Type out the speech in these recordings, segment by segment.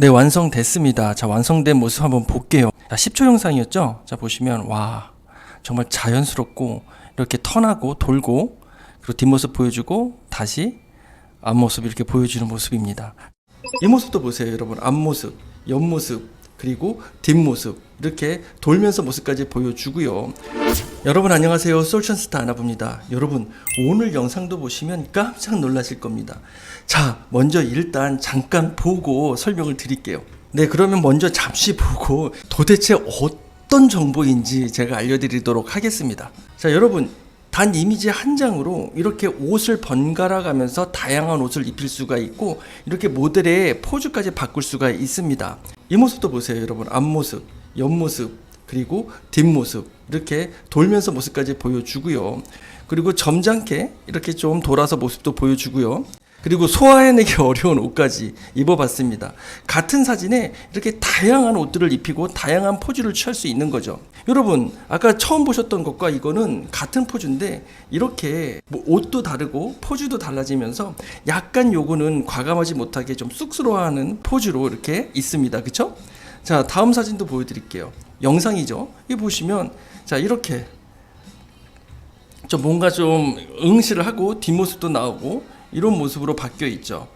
네, 완성됐습니다. 자, 완성된 모습 한번 볼게요. 자, 10초 영상이었죠? 자, 보시면, 와, 정말 자연스럽고, 이렇게 턴하고, 돌고, 그리고 뒷모습 보여주고, 다시 앞모습 이렇게 보여주는 모습입니다. 이 모습도 보세요, 여러분. 앞모습, 옆모습, 그리고 뒷모습. 이렇게 돌면서 모습까지 보여주고요. 여러분 안녕하세요. 솔션스타 아나봅니다. 여러분 오늘 영상도 보시면 깜짝 놀라실 겁니다. 자, 먼저 일단 잠깐 보고 설명을 드릴게요. 네, 그러면 먼저 잠시 보고 도대체 어떤 정보인지 제가 알려드리도록 하겠습니다. 자, 여러분 단 이미지 한 장으로 이렇게 옷을 번갈아 가면서 다양한 옷을 입힐 수가 있고 이렇게 모델의 포즈까지 바꿀 수가 있습니다. 이 모습도 보세요, 여러분. 앞모습, 옆모습, 그리고 뒷모습 이렇게 돌면서 모습까지 보여주고요. 그리고 점잖게 이렇게 좀 돌아서 모습도 보여주고요. 그리고 소화해내기 어려운 옷까지 입어봤습니다. 같은 사진에 이렇게 다양한 옷들을 입히고 다양한 포즈를 취할 수 있는 거죠. 여러분, 아까 처음 보셨던 것과 이거는 같은 포즈인데 이렇게 뭐 옷도 다르고 포즈도 달라지면서 약간 요거는 과감하지 못하게 좀 쑥스러워하는 포즈로 이렇게 있습니다. 그쵸? 자, 다음 사진도 보여드릴게요. 영상이죠. 이 보시면 자 이렇게 좀 뭔가 좀 응시를 하고 뒷모습도 나오고 이런 모습으로 바뀌어 있죠.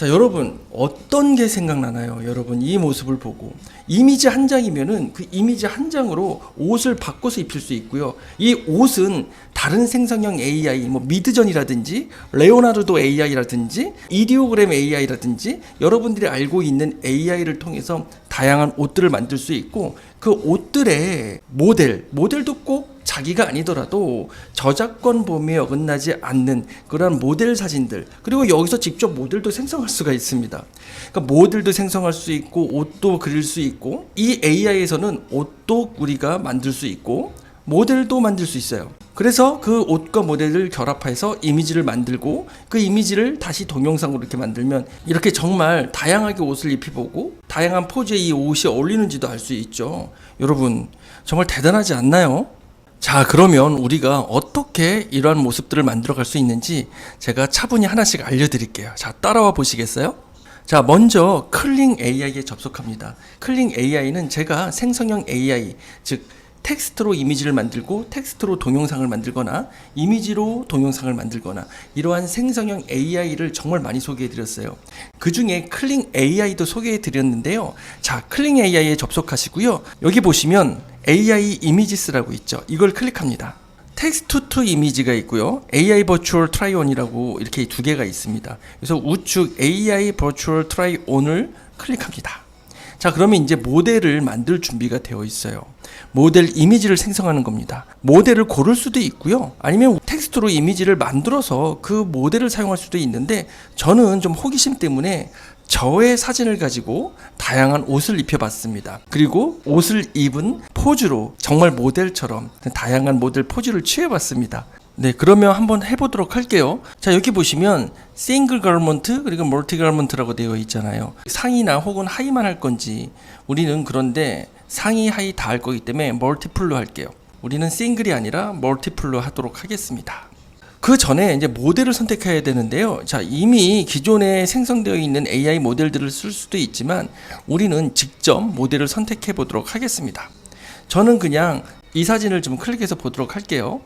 자, 여러분 어떤 게 생각나나요? 여러분 이 모습을 보고 이미지 한 장이면은 그 이미지 한 장으로 옷을 바꿔서 입힐 수 있고요. 이 옷은 다른 생성형 AI, 뭐 미드전이라든지 레오나르도 AI라든지 이디오그램 AI라든지 여러분들이 알고 있는 AI를 통해서 다양한 옷들을 만들 수 있고 그 옷들의 모델, 모델도 꼭 자기가 아니더라도 저작권 범위에 어긋나지 않는 그러한 모델 사진들 그리고 여기서 직접 모델도 생성할 수가 있습니다. 그러니까 모델도 생성할 수 있고 옷도 그릴 수 있고 이 AI에서는 옷도 우리가 만들 수 있고 모델도 만들 수 있어요. 그래서 그 옷과 모델을 결합해서 이미지를 만들고 그 이미지를 다시 동영상으로 이렇게 만들면 이렇게 정말 다양하게 옷을 입혀보고 다양한 포즈에 이 옷이 어울리는지도 알 수 있죠. 여러분 정말 대단하지 않나요? 자, 그러면 우리가 어떻게 이러한 모습들을 만들어 갈 수 있는지 제가 차분히 하나씩 알려드릴게요. 자, 따라와 보시겠어요? 자, 먼저 클링 AI에 접속합니다. 클링 AI는 제가 생성형 AI, 즉, 텍스트로 이미지를 만들고 텍스트로 동영상을 만들거나 이미지로 동영상을 만들거나 이러한 생성형 AI를 정말 많이 소개해 드렸어요. 그 중에 클링 AI도 소개해 드렸는데요. 자, 클링 AI에 접속하시고요. 여기 보시면 AI 이미지스라고 있죠. 이걸 클릭합니다. 텍스트 투 이미지가 있고요. AI 버추얼 트라이 온이라고 이렇게 두 개가 있습니다. 그래서 우측 AI 버추얼 트라이 온을 클릭합니다. 자, 그러면 이제 모델을 만들 준비가 되어 있어요. 모델 이미지를 생성하는 겁니다. 모델을 고를 수도 있고요. 아니면 텍스트로 이미지를 만들어서 그 모델을 사용할 수도 있는데 저는 좀 호기심 때문에 저의 사진을 가지고 다양한 옷을 입혀봤습니다. 그리고 옷을 입은 포즈로 정말 모델처럼 다양한 모델 포즈를 취해봤습니다. 네, 그러면 한번 해보도록 할게요. 자, 여기 보시면 싱글 가먼트 그리고 멀티 가먼트라고 되어 있잖아요. 상의나 혹은 하의만 할 건지 우리는 그런데 상의 하의 다할 거기 때문에 멀티플로 할게요. 우리는 싱글이 아니라 멀티플로 하도록 하겠습니다. 그 전에 이제 모델을 선택해야 되는데요. 자, 이미 기존에 생성되어 있는 AI 모델들을 쓸 수도 있지만 우리는 직접 모델을 선택해 보도록 하겠습니다. 저는 그냥 이 사진을 좀 클릭해서 보도록 할게요.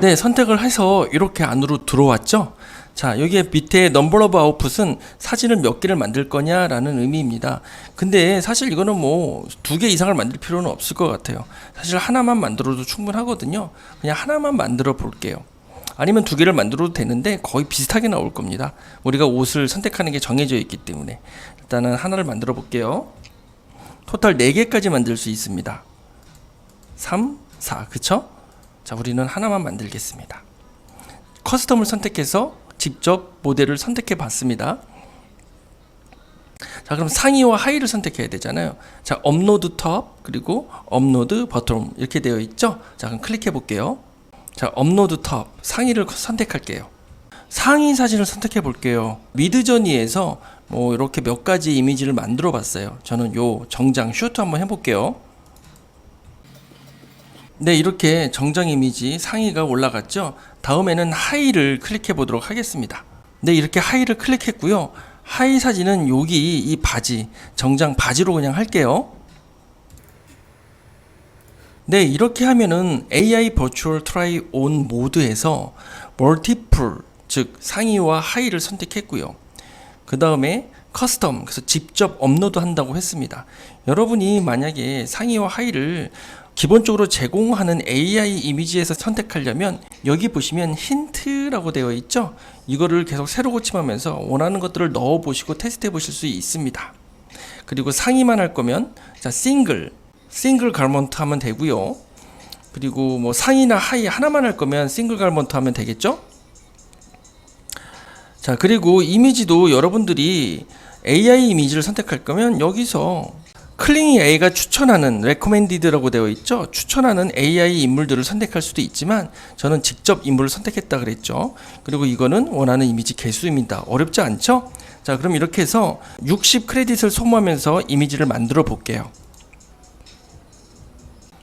네, 선택을 해서 이렇게 안으로 들어왔죠. 자, 여기에 밑에 넘버 오브 아웃풋은 사진을 몇 개를 만들 거냐라는 의미입니다. 근데 사실 이거는 뭐 두 개 이상을 만들 필요는 없을 것 같아요. 사실 하나만 만들어도 충분하거든요. 그냥 하나만 만들어 볼게요. 아니면 두 개를 만들어도 되는데 거의 비슷하게 나올 겁니다. 우리가 옷을 선택하는 게 정해져 있기 때문에 일단은 하나를 만들어 볼게요. 토탈 4개까지 만들 수 있습니다. 3, 4, 그쵸? 자, 우리는 하나만 만들겠습니다. 커스텀을 선택해서 직접 모델을 선택해 봤습니다. 자, 그럼 상의와 하의를 선택해야 되잖아요. 자, 업로드 톱 그리고 업로드 버텀 이렇게 되어 있죠? 자, 그럼 클릭해 볼게요. 자, 업로드 톱 상의를 선택할게요. 상의 사진을 선택해 볼게요. 미드저니에서 뭐 이렇게 몇 가지 이미지를 만들어 봤어요. 저는 요 정장 슈트 한번 해 볼게요. 네, 이렇게 정장 이미지 상의가 올라갔죠. 다음에는 하의를 클릭해 보도록 하겠습니다. 네, 이렇게 하의를 클릭했고요. 하이 사진은 여기 이 바지 정장 바지로 그냥 할게요. 네, 이렇게 하면은 AI 버추얼 트라이 온 모드에서 멀티플 즉 상의와 하의를 선택했고요. 그 다음에 커스텀 그래서 직접 업로드 한다고 했습니다. 여러분이 만약에 상의와 하의를 기본적으로 제공하는 AI 이미지에서 선택하려면 여기 보시면 힌트라고 되어 있죠. 이거를 계속 새로 고침하면서 원하는 것들을 넣어 보시고 테스트해 보실 수 있습니다. 그리고 상의만 할 거면 자 싱글 싱글 갈먼트 하면 되고요. 그리고 뭐 상의나 하의 하나만 할 거면 싱글 갈먼트 하면 되겠죠? 자, 그리고 이미지도 여러분들이 AI 이미지를 선택할 거면 여기서 클링이 A가 추천하는 recommended라고 되어 있죠. 추천하는 AI 인물들을 선택할 수도 있지만 저는 직접 인물을 선택했다 그랬죠. 그리고 이거는 원하는 이미지 개수입니다. 어렵지 않죠? 자, 그럼 이렇게 해서 60 크레딧을 소모하면서 이미지를 만들어 볼게요.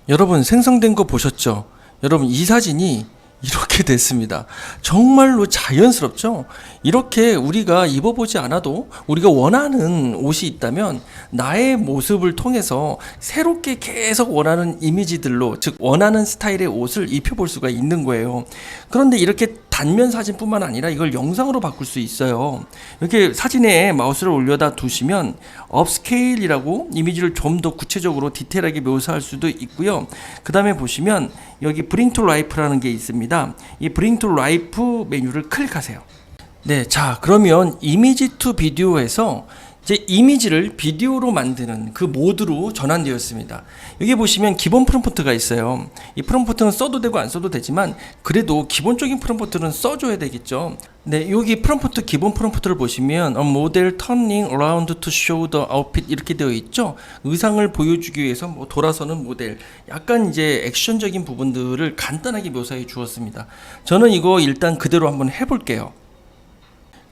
여러분 생성된 거 보셨죠? 여러분 이 사진이 이렇게 됐습니다. 정말로 자연스럽죠? 이렇게 우리가 입어보지 않아도 우리가 원하는 옷이 있다면 나의 모습을 통해서 새롭게 계속 원하는 이미지들로 즉 원하는 스타일의 옷을 입혀볼 수가 있는 거예요. 그런데 이렇게 단면 사진뿐만 아니라 이걸 영상으로 바꿀 수 있어요. 이렇게 사진에 마우스를 올려다 두시면 업스케일이라고 이미지를 좀 더 구체적으로 디테일하게 묘사할 수도 있고요. 그 다음에 보시면 여기 브링 투 라이프라는 게 있습니다. 이 브링 투 라이프 메뉴를 클릭하세요. 네, 자 그러면 이미지 투 비디오에서 이제 이미지를 비디오로 만드는 그 모드로 전환되었습니다. 여기 보시면 기본 프롬프트가 있어요. 이 프롬프트는 써도 되고 안 써도 되지만 그래도 기본적인 프롬프트는 써줘야 되겠죠. 네, 여기 프롬프트 기본 프롬프트를 보시면 a model turning around to show the outfit 이렇게 되어 있죠. 의상을 보여주기 위해서 뭐 돌아서는 모델, 약간 이제 액션적인 부분들을 간단하게 묘사해 주었습니다. 저는 이거 일단 그대로 한번 해볼게요.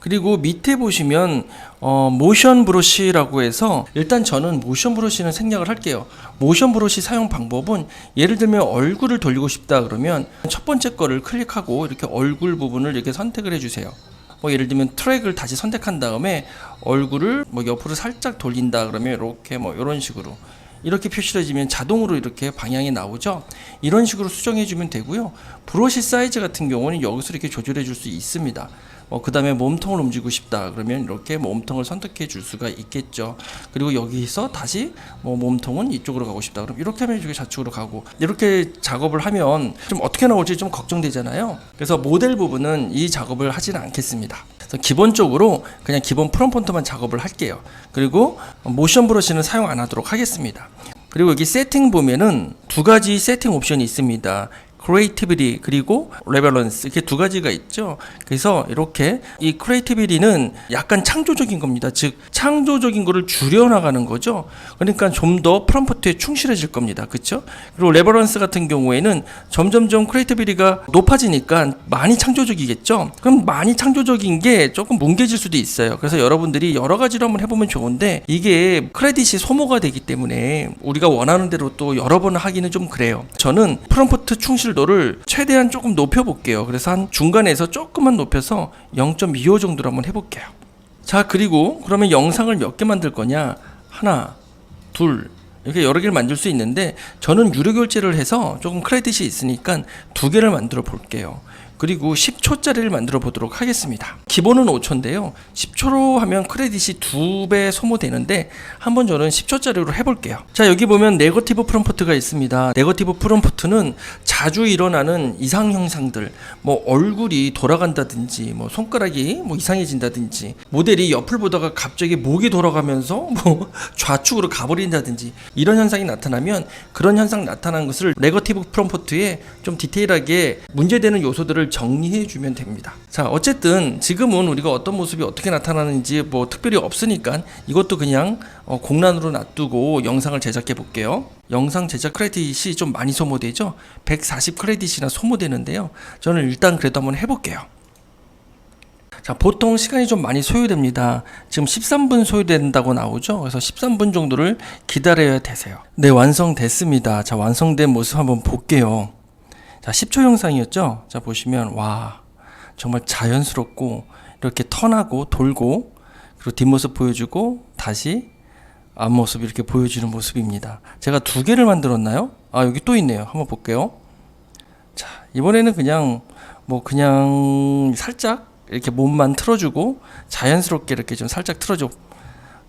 그리고 밑에 보시면 어, 모션 브러쉬라고 해서 일단 저는 모션 브러쉬는 생략을 할게요. 모션 브러쉬 사용 방법은 예를 들면 얼굴을 돌리고 싶다 그러면 첫 번째 거를 클릭하고 이렇게 얼굴 부분을 이렇게 선택을 해주세요. 뭐 예를 들면 트랙을 다시 선택한 다음에 얼굴을 뭐 옆으로 살짝 돌린다 그러면 이렇게 뭐 이런 식으로 이렇게 표시를 해주면 자동으로 이렇게 방향이 나오죠. 이런 식으로 수정해 주면 되고요. 브러쉬 사이즈 같은 경우는 여기서 이렇게 조절해 줄 수 있습니다. 뭐 그다음에 몸통을 움직이고 싶다 그러면 이렇게 몸통을 선택해 줄 수가 있겠죠. 그리고 여기서 다시 뭐 몸통은 이쪽으로 가고 싶다 그럼 이렇게 하면 이쪽에 좌측으로 가고 이렇게 작업을 하면 좀 어떻게 나올지 좀 걱정되잖아요. 그래서 모델 부분은 이 작업을 하지는 않겠습니다. 그래서 기본적으로 그냥 기본 프롬폰트만 작업을 할게요. 그리고 모션 브러쉬는 사용 안 하도록 하겠습니다. 그리고 여기 세팅 보면은 두 가지 세팅 옵션이 있습니다. Creativity 그리고 relevance 이렇게 두 가지가 있죠. 그래서 이렇게 이 creativity는 약간 창조적인 겁니다. 즉 창조적인 거를 줄여 나가는 거죠. 그러니까 좀 더 프롬프트에 충실해질 겁니다. 그렇죠? 그리고 relevance 같은 경우에는 점점점 creativity가 높아지니까 많이 창조적이겠죠. 그럼 많이 창조적인 게 조금 뭉개질 수도 있어요. 그래서 여러분들이 여러 가지로 한번 해보면 좋은데 이게 크레딧이 소모가 되기 때문에 우리가 원하는 대로 또 여러 번 하기는 좀 그래요. 저는 프롬프트 충실 도를 최대한 조금 높여볼게요. 그래서 한 중간에서 조금만 높여서 0.25 정도로 한번 해볼게요. 자, 그리고 그러면 영상을 몇 개 만들 거냐? 하나, 둘, 이렇게 여러 개를 만들 수 있는데 저는 유료 결제를 해서 조금 크레딧이 있으니까 두 개를 만들어 볼게요. 그리고 10초짜리를 만들어 보도록 하겠습니다. 기본은 5초인데요. 10초로 하면 크레딧이 두 배 소모되는데 한번 저는 10초짜리로 해볼게요. 자 여기 보면 네거티브 프롬프트가 있습니다. 네거티브 프롬프트는 자주 일어나는 이상 현상들, 뭐 얼굴이 돌아간다든지, 뭐 손가락이 뭐 이상해진다든지, 모델이 옆을 보다가 갑자기 목이 돌아가면서 뭐 좌측으로 가버린다든지 이런 현상이 나타나면 그런 현상 나타난 것을 네거티브 프롬프트에 좀 디테일하게 문제되는 요소들을 정리해 주면 됩니다. 자, 어쨌든 지금은 우리가 어떤 모습이 어떻게 나타나는지 뭐 특별히 없으니까 이것도 그냥 어, 공란으로 놔두고 영상을 제작해 볼게요. 영상 제작 크레딧이 좀 많이 소모되죠? 140 크레딧이나 소모되는데요. 저는 일단 그래도 한번 해볼게요. 자, 보통 시간이 좀 많이 소요됩니다. 지금 13분 소요된다고 나오죠? 그래서 13분 정도를 기다려야 되세요. 네, 완성됐습니다. 자, 완성된 모습 한번 볼게요. 자, 10초 영상이었죠? 자, 보시면, 와, 정말 자연스럽고, 이렇게 턴하고 돌고, 그리고 뒷모습 보여주고 다시 앞모습 이렇게 보여주는 모습입니다. 제가 두 개를 만들었나요? 아 여기 또 있네요. 한번 볼게요. 자 이번에는 그냥 뭐 그냥 살짝 이렇게 몸만 틀어주고 자연스럽게 이렇게 좀 살짝 틀어줘.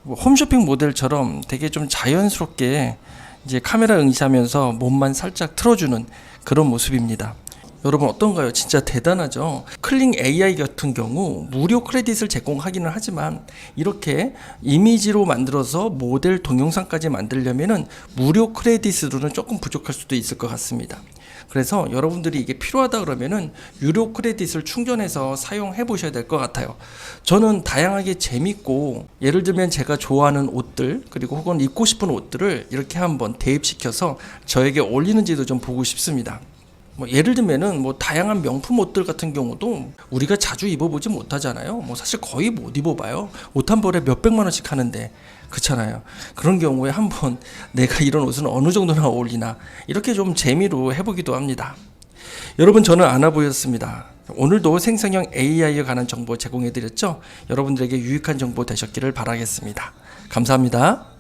뭐 홈쇼핑 모델처럼 되게 좀 자연스럽게 이제 카메라 응시하면서 몸만 살짝 틀어주는 그런 모습입니다. 여러분 어떤가요? 진짜 대단하죠. 클링 AI 같은 경우 무료 크레딧을 제공하기는 하지만 이렇게 이미지로 만들어서 모델 동영상까지 만들려면은 무료 크레딧으로는 조금 부족할 수도 있을 것 같습니다. 그래서 여러분들이 이게 필요하다 그러면은 유료 크레딧을 충전해서 사용해 보셔야 될 것 같아요. 저는 다양하게 재밌고 예를 들면 제가 좋아하는 옷들 그리고 혹은 입고 싶은 옷들을 이렇게 한번 대입시켜서 저에게 어울리는지도 좀 보고 싶습니다. 뭐 예를 들면은 뭐 다양한 명품 옷들 같은 경우도 우리가 자주 입어보지 못하잖아요. 뭐 사실 거의 못 입어봐요. 옷 한 벌에 몇 백만 원씩 하는데 그렇잖아요. 그런 경우에 한번 내가 이런 옷은 어느 정도나 어울리나 이렇게 좀 재미로 해보기도 합니다. 여러분 저는 아나보였습니다. 오늘도 생성형 AI에 관한 정보 제공해드렸죠. 여러분들에게 유익한 정보 되셨기를 바라겠습니다. 감사합니다.